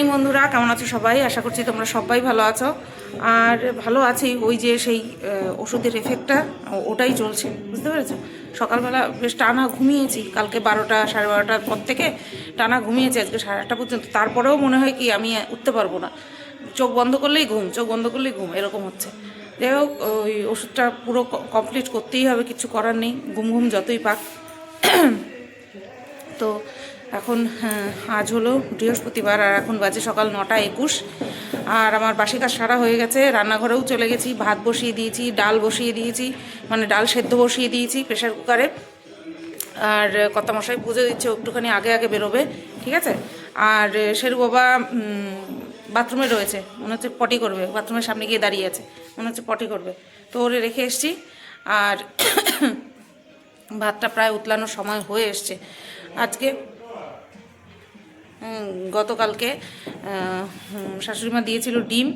Morning বন্ধুরা, কেমন আছো সবাই? আশা করছি তোমরা সবাই ভালো আছো। আর ভালো আছি, ওই যে সেই ওষুধের এফেক্টটা ওটাই চলছে, বুঝতে পেরেছ? সকালবেলা বেশ টানা ঘুমিয়েছি, কালকে বারোটা, সাড়ে বারোটার পর থেকে টানা ঘুমিয়েছি আজকে সাড়ে আটটা পর্যন্ত। তারপরেও মনে হয় কি, আমি উঠতে পারব না। চোখ বন্ধ করলেই ঘুম, চোখ বন্ধ করলেই ঘুম, এরকম হচ্ছে। যাই হোক, ওই ওষুধটা পুরো কমপ্লিট করতেই হবে, কিছু করার নেই, ঘুম ঘুম যতই পাক। তো এখন হ্যাঁ, আজ হলো বৃহস্পতিবার আর এখন বাজে সকাল নটা একুশ। আর আমার বাসি কাজ সারা হয়ে গেছে রান্নাঘরেও চলে গেছি ভাত বসিয়ে দিয়েছি ডাল বসিয়ে দিয়েছি মানে ডাল সেদ্ধ বসিয়ে দিয়েছি প্রেশার কুকারে। আর কত মশাই পুজো দিচ্ছে একটুখানি আগে আগে বেরোবে ঠিক আছে? আর শেরু বাবা বাথরুমে রয়েছে মনে হচ্ছে পটি করবে বাথরুমের সামনে গিয়ে দাঁড়িয়ে আছে মনে হচ্ছে পটি করবে। তো ওরে রেখে এসছি আর ভাতটা প্রায় উতলানোর সময় হয়ে এসছে। আজকে গতকালকে শাশুড়িমা দিয়েছিল ডিম।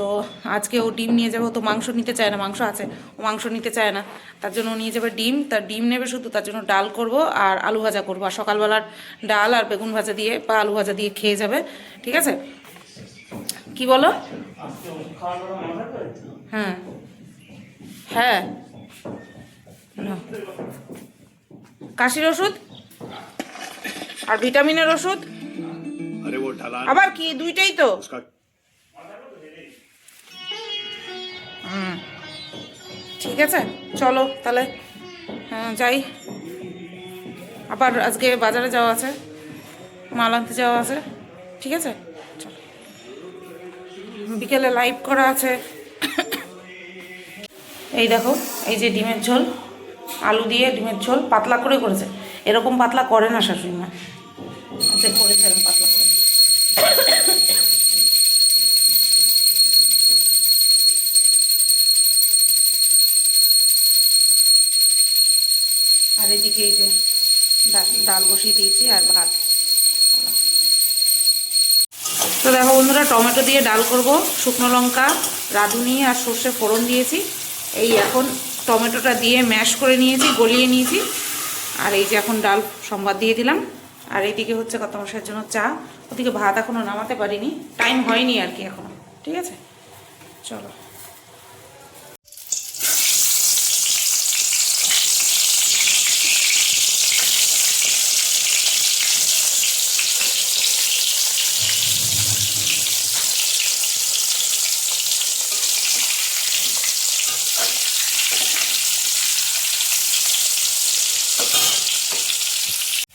তো আজকে ও ডিম নিয়ে যাবে তো মাংস নিতে চায় না, মাংস আছে, ও মাংস নিতে চায় না। তার জন্য নিয়ে যাবে ডিম, তার ডিম নেবে শুধু, তার জন্য ডাল করব আর আলু ভাজা করব। আর সকালবেলার ডাল আর বেগুন ভাজা দিয়ে বা আলু ভাজা দিয়ে খেয়ে যাবে, ঠিক আছে? কি বলো? হ্যাঁ। হ্যাঁ। কাশির ওষুধ? আর ভিটামিনের ওষুধ? আবার কি? দুইটাই তো? ঠিক আছে চলো তাহলে। হ্যাঁ, যাই। আবার আজকে বাজারে যাওয়া আছে মাল আনতে যাওয়া আছে। ঠিক আছে? বিকেলে লাইভ করা আছে। এই দেখো এই যে ডিমের ঝোল আলু দিয়ে ডিমের ঝোল পাতলা করে করেছে। এরকম পাতলা করে না শাশুড়ি মা। আজকে করেছে এরকম পাতলা করে। আর এদিকে এই যে ডাল বসিয়ে দিয়েছি আর ভাত। তো দেখো বন্ধুরা, টমেটো দিয়ে ডাল করব, শুকনো লঙ্কা, রাঁধুনি আর সর্ষে ফোড়ন দিয়েছি। এই এখন টমেটোটা দিয়ে ম্যাশ করে নিয়েছি, গলিয়ে নিয়েছি। আর এই যে এখন ডাল সম্বাদ দিয়ে দিলাম। আর এইদিকে হচ্ছে কত মশার জন্য চা। ওদিকে ভাত এখনও নামাতে পারিনি। টাইম হয়নি আর কি এখনও ঠিক আছে? চলো।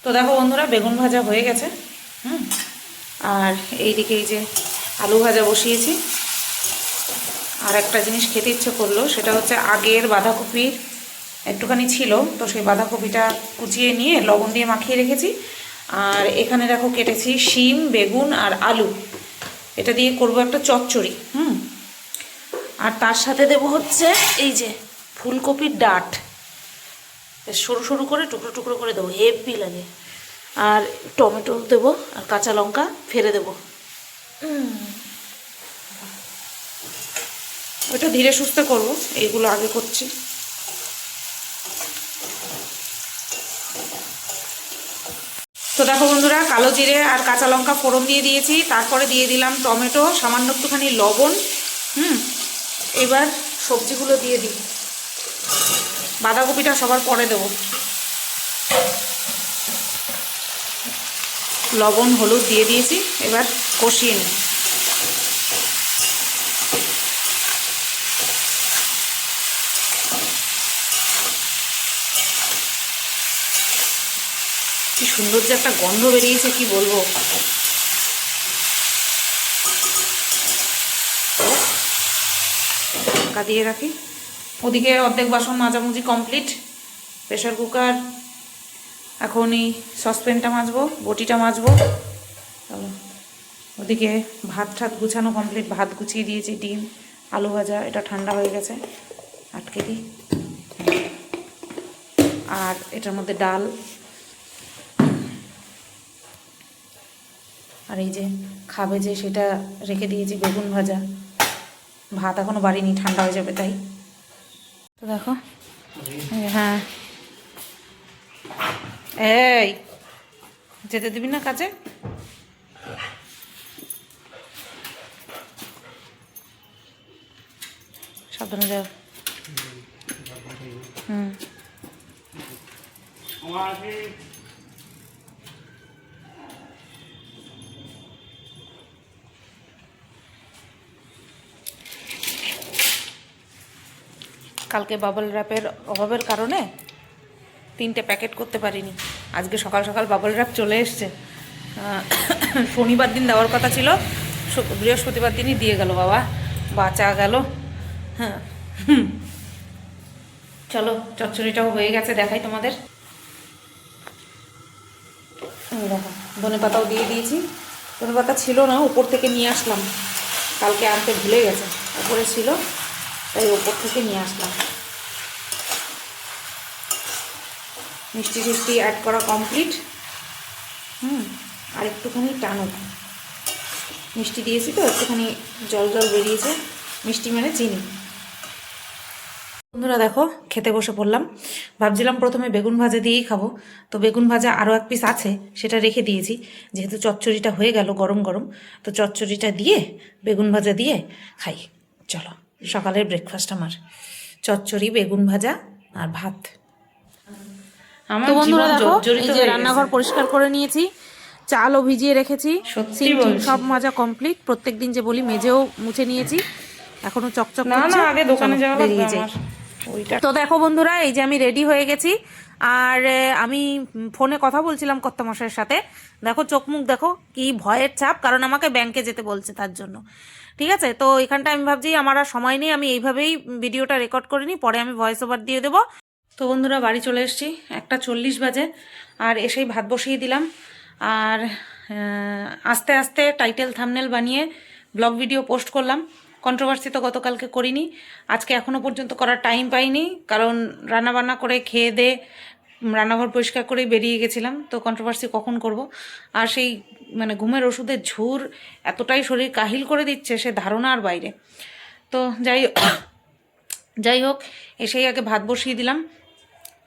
তো দেখো বন্ধুরা, বেগুন ভাজা হয়ে গেছে, হুম? আর এইদিকে এই যে আলু ভাজা বসিয়েছি। আর একটা জিনিস খেতে ইচ্ছে করল, সেটা হচ্ছে আগের বাঁধাকপির একটুখানি ছিল, তো সেই বাঁধাকপিটা কুচিয়ে নিয়ে লবণ দিয়ে মাখিয়ে রেখেছি। আর এখানে দেখো কেটেছি শিম, বেগুন আর আলু। এটা দিয়ে করব একটা চচ্চড়ি, হুম? আর তার সাথে দেব হচ্ছে এই যে ফুলকপির ডাঁট। সরু সরু করে, টুকরো টুকরো করে দেবো, হেভি লাগে। আর টমেটো দেবো, আর কাঁচা লঙ্কা ফেলে দেবো। ওটা ধীরে সুস্থে করব, এইগুলো আগে করছি। তো দেখো বন্ধুরা, কালো জিরে আর কাঁচা লঙ্কা ফোড়ন দিয়ে দিয়েছি, তারপরে দিয়ে দিলাম টমেটো, সামান্য একটুখানি লবণ, হুম। এবার সবজিগুলো দিয়ে দিই। বাঁধাকপিটা সবার পরে দেবো। লবণ, হলুদ দিয়ে দিয়েছি, এবার কষিয়ে নিই। কি সুন্দর যে একটা গন্ধ বেরিয়েছে, কি বলব? দিয়ে রাখি। ওদিকে অর্ধেক বাসন মাজামুজি কমপ্লিট প্রেশার কুকার এখন এই সসপ্যানটা মাজবো, বটিটা মাজবো। ওদিকে ভাত ঠাত গুছানো কমপ্লিট ভাত গুছিয়ে দিয়েছি, ডিম, আলু ভাজা, এটা ঠান্ডা হয়ে গেছে, আটকে দিই। আর এটার মধ্যে ডাল। আর এই যে খাবে যে, সেটা রেখে দিয়েছি বেগুন ভাজা। ভাত এখনও বাড়িনি, ঠান্ডা হয়ে যাবে তাই। তো দেখো হ্যাঁ। এই যেতে দিবি না কাজে? সাবধানে যাও। হুম। কালকে বাবল র্যাপের অভাবের কারণে তিনটে প্যাকেট করতে পারিনি। আজকে সকাল সকাল বাবল র্যাপ চলে এসছে। শনিবার দিন দেওয়ার কথা ছিল বৃহস্পতিবার দিনই দিয়ে গেল বাবা, বাঁচা গেল। হ্যাঁ চলো, চচ্চড়িটাও হয়ে গেছে, দেখাই তোমাদের। দেখো, ধনে পাতাও দিয়ে দিয়েছি। ধনে পাতা ছিল না, উপর থেকে নিয়ে আসলাম। কালকে আনতে ভুলে গেছে, উপরে ছিল। তাই ওপর থেকে নিয়ে আসলাম। মিষ্টি টিষ্টি অ্যাড করা কমপ্লিট হুম, আর একটুখানি টানুক। মিষ্টি দিয়েছি তো, একটুখানি জল জল বেরিয়েছে। মিষ্টি মানে চিনি। বন্ধুরা দেখো, খেতে বসে পড়লাম। ভাবছিলাম প্রথমে বেগুন ভাজা দিয়েই খাব। তো বেগুন ভাজা আরও এক পিস আছে, সেটা রেখে দিয়েছি। যেহেতু চচ্চড়িটা হয়ে গেল গরম গরম, তো চচ্চড়িটা দিয়ে, বেগুন ভাজা দিয়ে খাই। চলো। সকালের ব্রেকফাস্ট আমার। চচ্চড়ি বেগুন ভাজা আর ভাত। তো বন্ধুরা দেখো এই যে রান্নাঘর পরিষ্কার করে নিয়েছি চালও ভিজিয়ে রেখেছি। সব মাজা কমপ্লিট প্রত্যেকদিন যে বলি মেজেও মুছে নিয়েছি এখনও চকচক না না আগে দোকানে যাওয়া বেরিয়ে যাই। তো দেখো বন্ধুরা এই যে আমি রেডি হয়ে গেছি আর আমি ফোনে কথা বলছিলাম কর্তামশাইয়ের সাথে। দেখো চোখ মুখ দেখো কি ভয়ের চাপ কারণ আমাকে ব্যাংকে যেতে বলছে তার জন্য। ঠিক আছে? তো এখানটা আমি ভাবছি, আমার আর সময় নেই, আমি এইভাবেই ভিডিওটা রেকর্ড করে নিই, পরে আমি ভয়েস ওভার দিয়ে দেবো। তো বন্ধুরা, বাড়ি চলে এসেছি, একটা চল্লিশ বাজে, আর এসেই ভাত বসিয়ে দিলাম। আর আস্তে আস্তে টাইটেল থামনেল বানিয়ে ব্লগ ভিডিও পোস্ট করলাম। কন্ট্রোভার্সি তো গতকালকে করিনি, আজকে এখনও পর্যন্ত করার টাইম পাইনি, কারণ রান্নাবান্না করে খেয়ে দে রান্নাঘর পরিষ্কার করেই বেরিয়ে গেছিলাম। তো কন্ট্রোভার্সি কখন করব? আর সেই মানে ঘুমের ওষুধের ঝুর এতটাই শরীর কাহিল করে দিচ্ছে সে ধারণার বাইরে। তো যাই যাই হোক, এসেই আগে ভাত বসিয়ে দিলাম।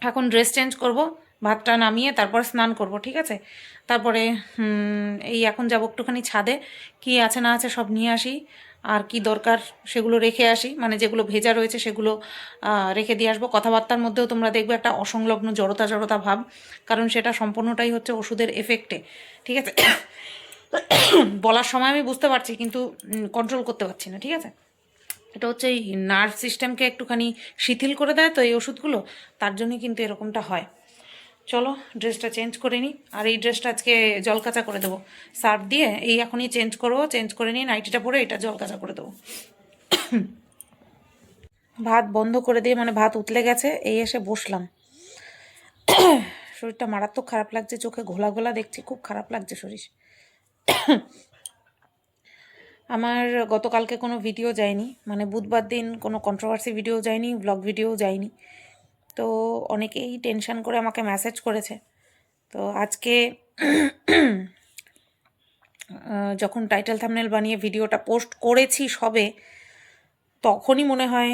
এখন ড্রেস চেঞ্জ করব, ভাতটা নামিয়ে তারপর স্নান করব, ঠিক আছে? তারপরে এই এখন যাব একটুখানি ছাদে। কি আছে না আছে সব নিয়ে আসি। আর কি দরকার সেগুলো রেখে আসি। মানে যেগুলো ভেজা রয়েছে সেগুলো রেখে দিয়ে আসব। কথাবার্তার মধ্যেও তোমরা দেখবে একটা অসংলগ্ন জড়তা জড়তা ভাব, কারণ সেটা সম্পূর্ণটাই হচ্ছে ওষুধের এফেক্টে ঠিক আছে? বলার সময় আমি বুঝতে পারছি, কিন্তু কন্ট্রোল করতে পারছি না, ঠিক আছে? এটা হচ্ছে এই নার্ভ সিস্টেমকে একটুখানি শিথিল করে দেয় তো এই ওষুধগুলো, তার জন্যই কিন্তু এরকমটা হয়। চলো ড্রেসটা চেঞ্জ করে নিই আর এই ড্রেসটা আজকে জল কাঁচা করে দেবো। সার্ফ দিয়ে এই এখনই চেঞ্জ করব চেঞ্জ করে নিয়ে নাইটিটা পরে এটা জল কাঁচা করে দেবো। ভাত বন্ধ করে দিয়ে মানে ভাত উতলে গেছে, এই এসে বসলাম। শরীরটা মারাত্মক খারাপ লাগছে, চোখে ঘোলা ঘোলা দেখছি, খুব খারাপ লাগছে শরীর। আমার গতকালকে কোনো ভিডিও যায়নি মানে বুধবার দিন কোনো কন্ট্রোভার্সি ভিডিও যায়নি ব্লগ ভিডিও যায়নি। তো অনেকেই টেনশন করে আমাকে মেসেজ করেছে। তো আজকে যখন টাইটেল থামনেল বানিয়ে ভিডিওটা পোস্ট করেছি সবে, তখনই মনে হয়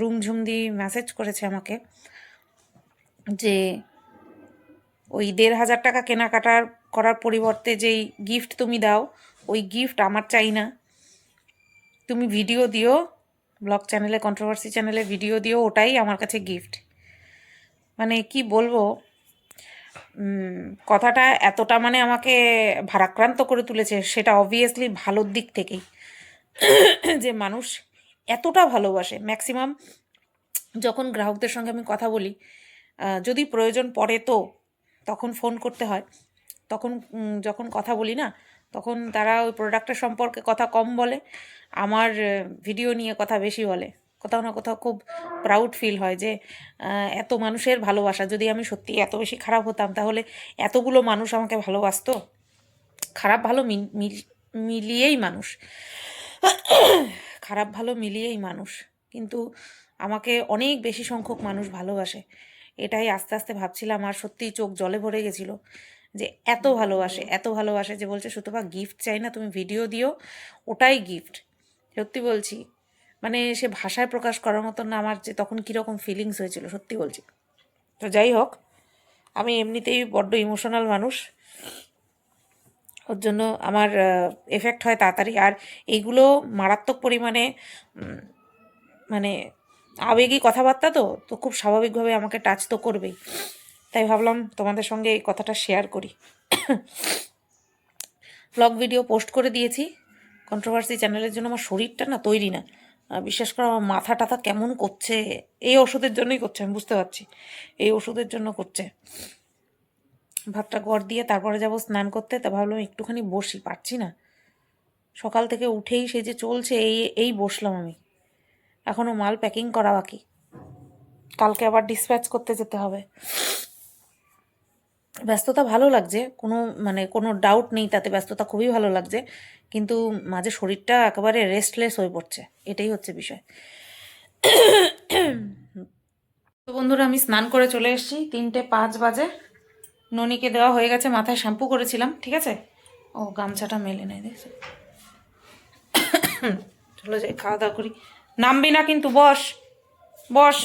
রুমঝুমদি মেসেজ করেছে আমাকে যে ওই দেড় হাজার টাকা কেনাকাটার করার পরিবর্তে যেই গিফট তুমি দাও, ওই গিফট আমার চাই না। তুমি ভিডিও দিও ব্লগ চ্যানেলে কন্ট্রোভার্সি চ্যানেলে ভিডিও দিও, ওটাই আমার কাছে গিফট মানে কি বলব? কথাটা এতটা মানে আমাকে ভারাক্রান্ত করে তুলেছে, সেটা অবভিয়াসলি ভালোর দিক থেকেই। যে মানুষ এতটা ভালোবাসে। ম্যাক্সিমাম যখন গ্রাহকদের সঙ্গে আমি কথা বলি যদি প্রয়োজন পড়ে তো তখন ফোন করতে হয়। তখন যখন কথা বলি না, তখন তারা ওই প্রোডাক্টের সম্পর্কে কথা কম বলে, আমার ভিডিও নিয়ে কথা বেশি বলে। কোথাও না কোথাও খুব প্রাউড ফিল হয় যে এত মানুষের ভালোবাসা, যদি আমি সত্যি এত বেশি খারাপ হতাম, তাহলে এতগুলো মানুষ আমাকে ভালোবাসতো? খারাপ ভালো মিল- মিল- মিলিয়েই মানুষ। খারাপ ভালো মিলিয়েই মানুষ। কিন্তু আমাকে অনেক বেশি সংখ্যক মানুষ ভালোবাসে। এটাই আস্তে আস্তে ভাবছিলাম, আর সত্যিই চোখ জলে ভরে গেছিল যে, এত ভালোবাসে এত ভালোবাসে যে বলছে, সুতপা গিফট চাই না, তুমি ভিডিও দিও, ওটাই গিফট সত্যি বলছি মানে সে ভাষায় প্রকাশ করার মতন না, আমার যে তখন কীরকম ফিলিংস হয়েছিল, সত্যি বলছি। তো যাই হোক, আমি এমনিতেই বড্ড ইমোশনাল মানুষ। ওর জন্য আমার এফেক্ট হয় তাড়াতাড়ি। আর এইগুলো মারাত্মক পরিমাণে মানে আবেগী কথাবার্তা তো তো খুব স্বাভাবিকভাবে আমাকে টাচ তো করবেই। তাই ভাবলাম তোমাদের সঙ্গে এই কথাটা শেয়ার করি। ব্লগ ভিডিও পোস্ট করে দিয়েছি। কন্ট্রোভার্সি চ্যানেলের জন্য আমার শরীরটা না তৈরি না। বিশ্বাস করো, আমার মাথা টাথা কেমন করছে। এই ওষুধের জন্যই করছে, আমি বুঝতে পারছি। এই ওষুধের জন্য করছে। ভাতটা গড় দিয়ে তারপরে যাব স্নান করতে, তা ভাবলাম একটুখানি বসি, পারছি না। সকাল থেকে উঠেই সে যে চলছে, এই এই বসলাম আমি। এখনও মাল প্যাকিং করা বাকি। কালকে আবার ডিসপ্যাচ করতে যেতে হবে। ব্যস্ততা ভালো লাগছে, কোনো মানে কোনো ডাউট নেই তাতে, ব্যস্ততা খুবই ভালো লাগছে, কিন্তু মাঝে শরীরটা একেবারে রেস্টলেস হয়ে পড়ছে, এটাই হচ্ছে বিষয়। তো বন্ধুরা, আমি স্নান করে চলে এসেছি, তিনটে পাঁচ বাজে, ননিকে দেওয়া হয়ে গেছে, মাথায় শ্যাম্পু করেছিলাম, ঠিক আছে? ও গামছাটা মেলে নেয় দেখছ? চলো যাই, খাওয়া দাওয়া করি। নামবি না কিন্তু, বস বস।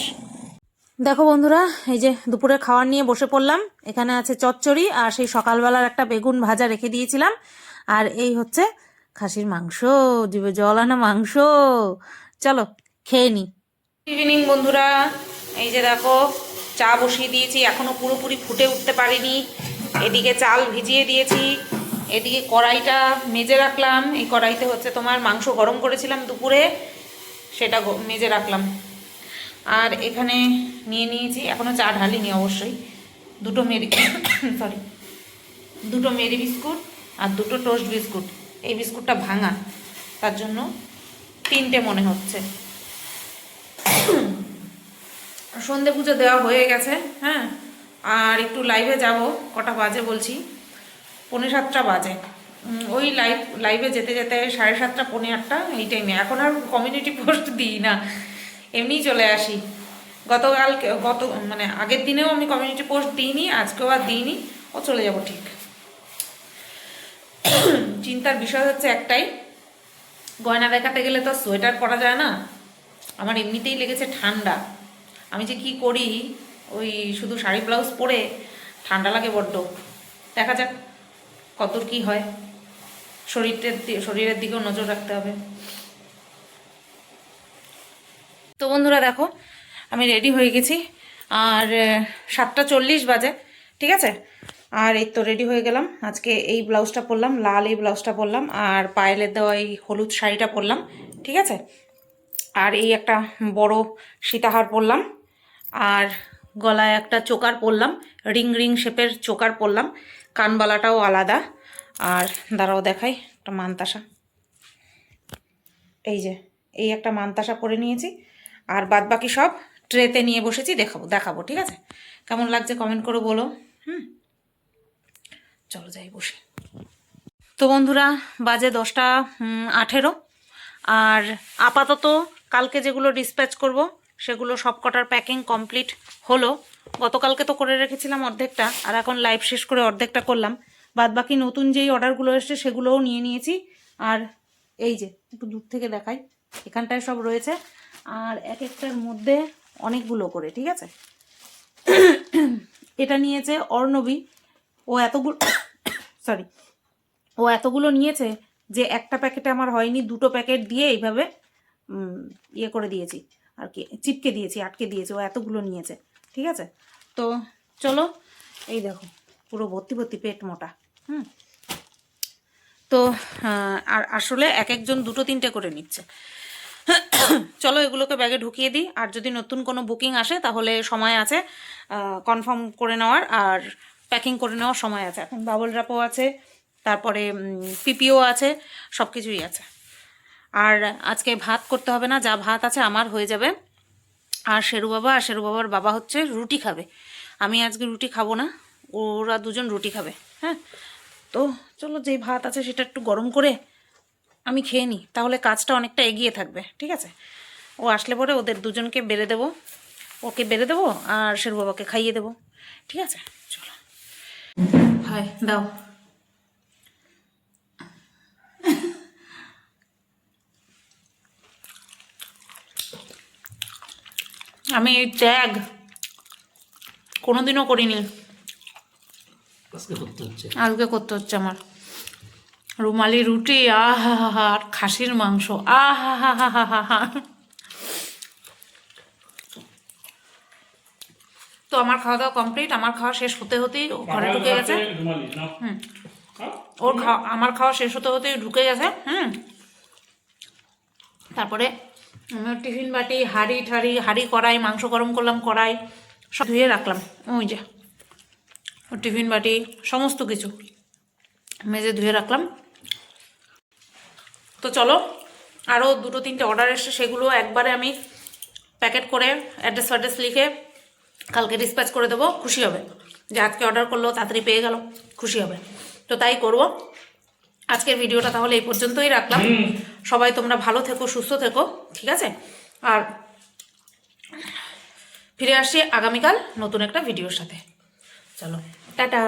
দেখো বন্ধুরা, এই যে দুপুরে খাওয়ার নিয়ে বসে পড়লাম। এখানে আছে চচ্চড়ি আর সেই সকালবেলার একটা বেগুন ভাজা রেখে দিয়েছিলাম। আর এই হচ্ছে খাসির মাংস জিভে জল আনা মাংস। চলো, খেয়ে নি। ইভিনিং বন্ধুরা, এই যে দেখো, চা বসিয়ে দিয়েছি, এখনও পুরোপুরি ফুটে উঠতে পারিনি। এদিকে চাল ভিজিয়ে দিয়েছি, এদিকে কড়াইটা মেজে রাখলাম। এই কড়াইতে হচ্ছে তোমার মাংস গরম করেছিলাম দুপুরে, সেটা মেজে রাখলাম। আর এখানে নিয়ে নিয়েছি এখনও চা ঢালিনি অবশ্যই। দুটো মেরি সরি দুটো মেরি বিস্কুট আর দুটো টোস্ট বিস্কুট। এই বিস্কুটটা ভাঙা, তার জন্য তিনটে মনে হচ্ছে। সন্ধে পুজো দেওয়া হয়ে গেছে হ্যাঁ? আর একটু লাইভে যাব, কটা বাজে বলছি? পৌনে সাতটা বাজে। ওই লাইভ লাইভে যেতে যেতে সাড়ে সাতটা, পৌনে আটটা এই টাইমে এখন আর কমিউনিটি পোস্ট দিই না। এমনিই চলে আসি। গতকাল গত মানে আগের দিনেও আমি কমিউনিটি পোস্ট দিইনি, আজকেও আর দিইনি, ও চলে যাব ঠিক। চিন্তার বিষয় হচ্ছে একটাই, গয়না দেখাতে গেলে তো সোয়েটার পরা যায় না। আমার এমনিতেই লেগেছে ঠান্ডা। আমি যে কি করি, ওই শুধু শাড়ি, ব্লাউজ পরে ঠান্ডা লাগে বড্ড। দেখা যাক কত কি হয়। শরীরের শরীরের দিকেও নজর রাখতে হবে। তো বন্ধুরা দেখো, আমি রেডি হয়ে গেছি। আর সাতটা চল্লিশ বাজে, ঠিক আছে? আর এই তো রেডি হয়ে গেলাম। আজকে এই ব্লাউজটা পরলাম, লাল এই ব্লাউজটা পরলাম, আর পায়েলের দেওয়া এই হলুদ শাড়িটা পরলাম, ঠিক আছে? আর এই একটা বড় সীতাহার পরলাম, আর গলায় একটা চোকার পরলাম, রিং রিং শেপের চোকার পরলাম, কানবালাটাও আলাদা। আর দাঁড়াও দেখাই একটা মানতাসা। এই যে, এই একটা মানতাসা পরে নিয়েছি। আর বাদ বাকি সব ট্রেতে নিয়ে বসেছি, দেখাবো দেখাবো, ঠিক আছে? কেমন লাগছে কমেন্ট করে বলো। হুম? চলো যাই বসে। তো বন্ধুরা, বাজে দশটা আঠেরো। আর আপাতত কালকে যেগুলো ডিসপ্যাচ করব, সেগুলো সব কটার প্যাকিং কমপ্লিট হলো। গতকালকে তো করে রেখেছিলাম অর্ধেকটা, আর এখন লাইভ শেষ করে অর্ধেকটা করলাম। বাদ বাকি নতুন যেই অর্ডারগুলো এসছে, সেগুলোও নিয়ে নিয়েছি। আর এই যে, একটু দূর থেকে দেখাই, এখানটায় সব রয়েছে। আর এক একটার মধ্যে অনেকগুলো করে, ঠিক আছে? এটা নিয়েছে অর্ণবী। ও এতগুলো সরি ও এতগুলো নিয়েছে যে একটা প্যাকেটে আমার হয়নি, দুটো প্যাকেট দিয়ে এইভাবে ইয়ে করে দিয়েছি। আর কি, চিপকে দিয়েছি, আটকে দিয়েছি, ও এতগুলো নিয়েছে, ঠিক আছে? তো চলো, এই দেখো, পুরো ভর্তি ভর্তি পেট মোটা, হুম? তো আর আসলে এক একজন দুটো তিনটে করে নিচ্ছে। চলো এগুলোকে ব্যাগে ঢুকিয়ে দিই। আর যদি নতুন কোনো বুকিং আসে, তাহলে সময় আছে কনফার্ম করে নেওয়ার। আর প্যাকিং করে নেওয়ার সময় আছে। এখন বাবল র্যাপও আছে, তারপরে পিপিও আছে সব কিছুই আছে। আর আজকে ভাত করতে হবে না, যা ভাত আছে আমার হয়ে যাবে। আর শেরু বাবা, আর শেরু বাবার বাবা হচ্ছে রুটি খাবে। আমি আজকে রুটি খাব না, ওরা দুজন রুটি খাবে হ্যাঁ? তো চলো যেই ভাত আছে সেটা একটু গরম করে আমি খেয়ে নিই তাহলে কাজটা অনেকটা এগিয়ে থাকবে ঠিক আছে? ও আসলে পরে ওদের দুজনকে বেড়ে দেবো ওকে বেড়ে দেবো আর শের বাবাকে খাইয়ে দেবো ঠিক আছে? চলো। হয় দাও। আমি এই ত্যাগ কোনোদিনও করিনি। আজকে করতে হচ্ছে। আজকে করতে হচ্ছে আমার। রুমালি রুটি আহা হা হা আর খাসির মাংস আহা হা হা হা হা তো আমার খাওয়া দাওয়া কমপ্লিট আমার খাওয়া শেষ হতে হতেই ঘরে ঢুকে গেছে। হুম। ওর খাওয়া আমার খাওয়া শেষ হতে হতেই ঢুকে গেছে হুম। তারপরে আমার টিফিন বাটি হাড়ি ঠাড়ি হাড়ি কড়াই মাংস গরম করলাম কড়াই সব ধুয়ে রাখলাম। ওই যে টিফিন বাটি সমস্ত কিছু মেজে ধুয়ে রাখলাম। তো চলো আরও দুটো তিনটে অর্ডার এসছে সেগুলো একবারে আমি প্যাকেট করে অ্যাড্রেস ফ্যাড্রেস লিখে কালকে ডিসপ্যাচ করে দেবো খুশি হবে। যে আজকে অর্ডার করল তাড়াতাড়ি পেয়ে গেল খুশি হবে। তো তাই করব। আজকের ভিডিওটা তাহলে এই পর্যন্তই রাখলাম। সবাই তোমরা ভালো থেকো সুস্থ থেকো ঠিক আছে? আর ফিরে আসছি আগামীকাল নতুন একটা ভিডিওর সাথে। চলো টাটা।